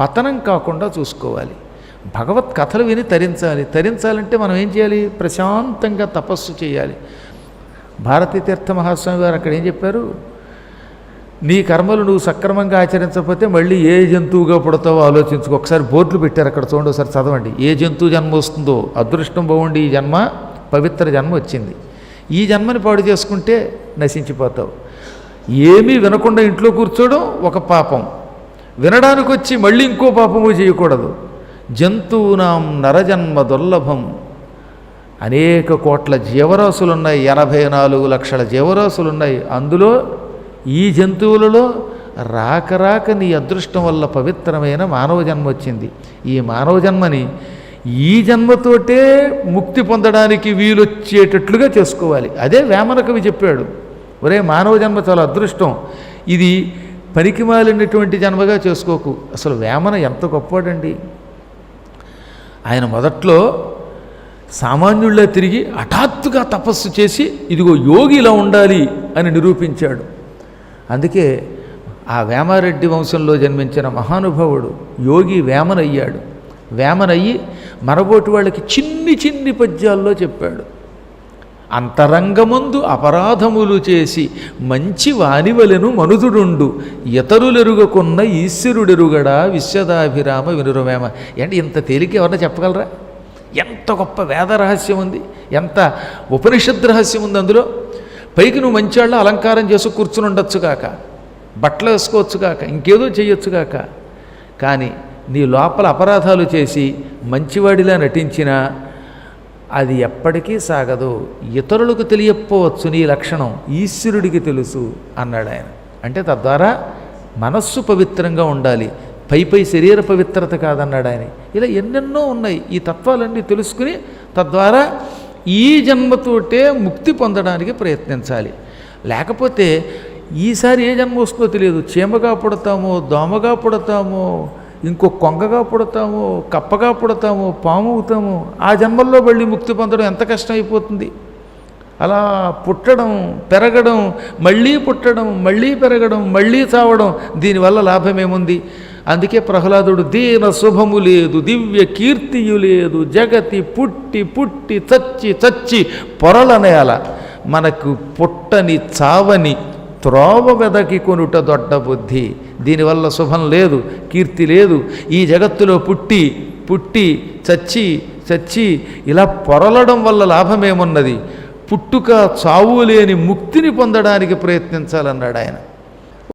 పతనం కాకుండా చూసుకోవాలి. భగవత్ కథలు విని తరించాలి. తరించాలంటే మనం ఏం చేయాలి? ప్రశాంతంగా తపస్సు చేయాలి. భారతీ తీర్థ మహాస్వామి గారు అక్కడ ఏం చెప్పారు? నీ కర్మలు నువ్వు సక్రమంగా ఆచరించకపోతే మళ్ళీ ఏ జంతువుగా పుడతావో ఆలోచించుకో. ఒకసారి బోర్డులు పెట్టారు అక్కడ చూడండి ఒకసారి చదవండి. ఏ జంతువు జన్మ వస్తుందో. అదృష్టం బాగుండి ఈ జన్మ పవిత్ర జన్మ వచ్చింది. ఈ జన్మని పాడు చేసుకుంటే నశించిపోతావు. ఏమీ వినకుండా ఇంట్లో కూర్చోవడం ఒక పాపం. వినడానికి వచ్చి మళ్ళీ ఇంకో పాపము చేయకూడదు. జంతువునాం నరజన్మ దుర్లభం. అనేక కోట్ల జీవరాశులున్నాయి ఎనభై నాలుగు లక్షల జీవరాశులున్నాయి. అందులో ఈ జంతువులలో రాక రాక నీ అదృష్టం వల్ల పవిత్రమైన మానవ జన్మ వచ్చింది. ఈ మానవ జన్మని ఈ జన్మతోటే ముక్తి పొందడానికి వీలొచ్చేటట్లుగా చేసుకోవాలి. అదే వేమన కవి చెప్పాడు ఒరే మానవ జన్మ చాలా అదృష్టం. ఇది పనికిమాలినటువంటి జన్మగా చేసుకోకు. అసలు వేమన ఎంత గొప్పవాడండి. ఆయన మొదట్లో సామాన్యుళ్ళ తిరిగి హఠాత్తుగా తపస్సు చేసి ఇదిగో యోగి ఇలా ఉండాలి అని నిరూపించాడు. అందుకే ఆ వేమారెడ్డి వంశంలో జన్మించిన మహానుభావుడు యోగి వేమనయ్యాడు. వేమనయ్యి మరబోటి వాళ్ళకి చిన్ని చిన్ని పద్యాల్లో చెప్పాడు. అంతరంగముందు అపరాధములు చేసి మంచి వానివలెను మనుదుడుండు. ఇతరులెరుగకున్న ఈశ్వరుడెరుగడా విశ్వదాభిరామ వినురమేమ ఏంటి ఇంత తేలిక ఎవరన్నా చెప్పగలరా? ఎంత గొప్ప వేద రహస్యం ఉంది ఎంత ఉపనిషద్ రహస్యం ఉంది అందులో. పైకి నువ్వు మంచివాళ్ళ అలంకారం చేసి కూర్చుని ఉండొచ్చు కాక బట్టలు వేసుకోవచ్చుగాక ఇంకేదో చేయొచ్చుగాక కానీ నీ లోపల అపరాధాలు చేసి మంచివాడిలా నటించినా అది ఎప్పటికీ సాగదు. ఇతరులకు తెలియకపోవచ్చు నీ లక్షణం ఈశ్వరుడికి తెలుసు అన్నాడు ఆయన. అంటే తద్వారా మనస్సు పవిత్రంగా ఉండాలి. పై పై శరీర పవిత్రత కాదన్నాడు ఆయన. ఇలా ఎన్నెన్నో ఉన్నాయి. ఈ తత్వాలన్నీ తెలుసుకుని తద్వారా ఈ జన్మతోటే ముక్తి పొందడానికి ప్రయత్నించాలి. లేకపోతే ఈసారి ఏ జన్మ వస్తుందో తెలియదు. చీమగా పుడతామో దోమగా పుడతామో ఇంకో కొంగగా పుడతాము కప్పగా పుడతాము పాము అవుతాము ఆ జన్మల్లో మళ్ళీ ముక్తి పొందడం ఎంత కష్టం అయిపోతుంది అలా పుట్టడం పెరగడం మళ్ళీ పుట్టడం మళ్ళీ పెరగడం మళ్ళీ చావడం దీనివల్ల లాభమేముంది? అందుకే ప్రహ్లాదుడు దీన శుభము లేదు దివ్య కీర్తియు లేదు జగతి పుట్టి పుట్టి చచ్చి చచ్చి పొరలనేల మనకు పుట్టని చావని త్రోవ వెదకి కొనుట దొడ్డ బుద్ధి. దీనివల్ల శుభం లేదు కీర్తి లేదు. ఈ జగత్తులో పుట్టి పుట్టి చచ్చి చచ్చి ఇలా పొరలడం వల్ల లాభమేమున్నది? పుట్టుక చావు లేని ముక్తిని పొందడానికి ప్రయత్నించాలన్నాడు ఆయన